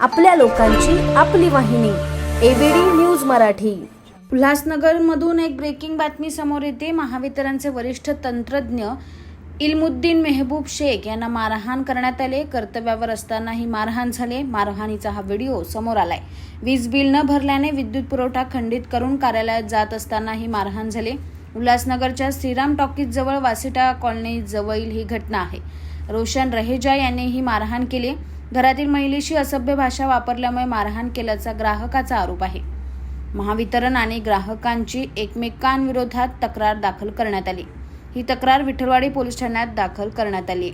आपल्या लोकांची आपली वाहिनी एबीडी न्यूज मराठी. उल्हासनगरमधून एक ब्रेकिंग बातमी समोर येते. महावितरणचे वरिष्ठ तंत्रज्ञ इल्मुद्दीन मेहबूब शेख यांना मारहाण करण्यात आले. कर्तव्यावर असतानाही मारहाण झाले. मारहाणीचा हा व्हिडिओ समोर आलाय. वीज बिल न भरल्याने विद्युत पुरवठा खंडित करून कार्यालयात जात असतानाही मारहाण झाले. उल्हासनगरच्या श्रीराम टॉकीज जवळ वासिटा कॉलनी जवळील ही घटना आहे. रोशन रहेजा यांनी ही मारहाण केली. घरातील महिलेशी असभ्य भाषा वापरल्यामुळे मारहाण केल्याचा ग्राहकाचा आरोप आहे. महावितरण आणि ग्राहकांची एकमेकांविरोधात तक्रार दाखल करण्यात आली. ही तक्रार विठ्ठलवाडी पोलीस ठाण्यात दाखल करण्यात आली.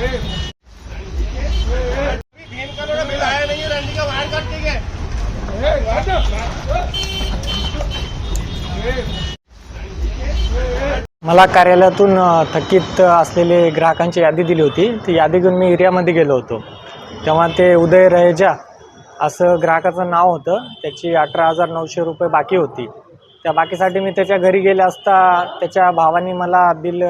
Hey! मला कार्यालयातून थकीत असलेले ग्राहकांची यादी दिली होती. ती यादी घेऊन मी एरियामध्ये गेलो होतो. तेव्हा ते उदय रहेजा असं ग्राहकाचं नाव होतं. त्याची अठरा हजार नऊशे रुपये बाकी होती. त्या बाकीसाठी मी त्याच्या घरी गेले असता त्याच्या भावाने मला बिल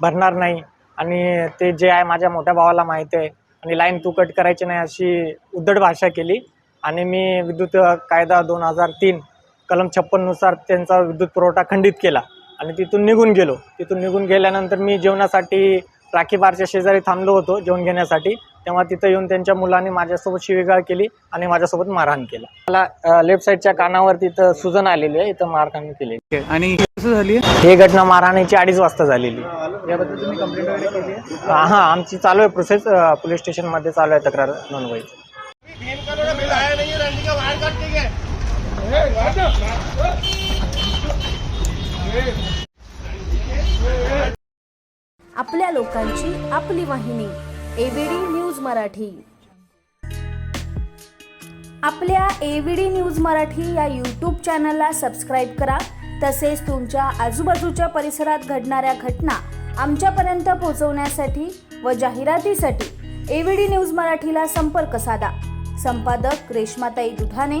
भरणार नाही आणि ते जे आहे माझ्या मोठ्या भावाला माहीत आहे आणि लाईन तू कट करायची नाही अशी उद्धट भाषा केली. आणि मी विद्युत कायदा दोन हजार तीन कलम छप्पननुसार त्यांचा विद्युत पुरवठा खंडित केला. आणि तिथून निघून गेलो. तिथून निघून गेल्यानंतर मी जेवणासाठी राखी बारच्या शेजारी थांबलो होतो जेवण घेण्यासाठी. तेव्हा तिथं येऊन त्यांच्या मुलांनी माझ्यासोबत शिवीगाळ केली आणि माझ्यासोबत मारहाण केला. मला लेफ्ट साईडच्या कानावर तिथं सुजन आलेली आहे. इथं मारहाण केली आणि झाली? ही घटना मारहाणीची अडीच वाजता झालेली. याबद्दल तुम्ही कंप्लेंट वगैरे केली आहे? हां आमची चालू आहे प्रोसेस पोलीस स्टेशनमध्ये चालू आहे तक्रार नोंदवायची. आपल्या लोकांची आपली वाहिनी एबीडी न्यूज मराठी. आपल्या एबीडी न्यूज मराठी या यूट्यूब चॅनलला सबस्क्राईब करा. तसेच तुमच्या आजूबाजूच्या परिसरात घडणाऱ्या घटना आमच्यापर्यंत पोहोचवण्यासाठी व जाहिरातीसाठी एबीडी न्यूज मराठीला संपर्क साधा. संपादक Reshmatai Dudhane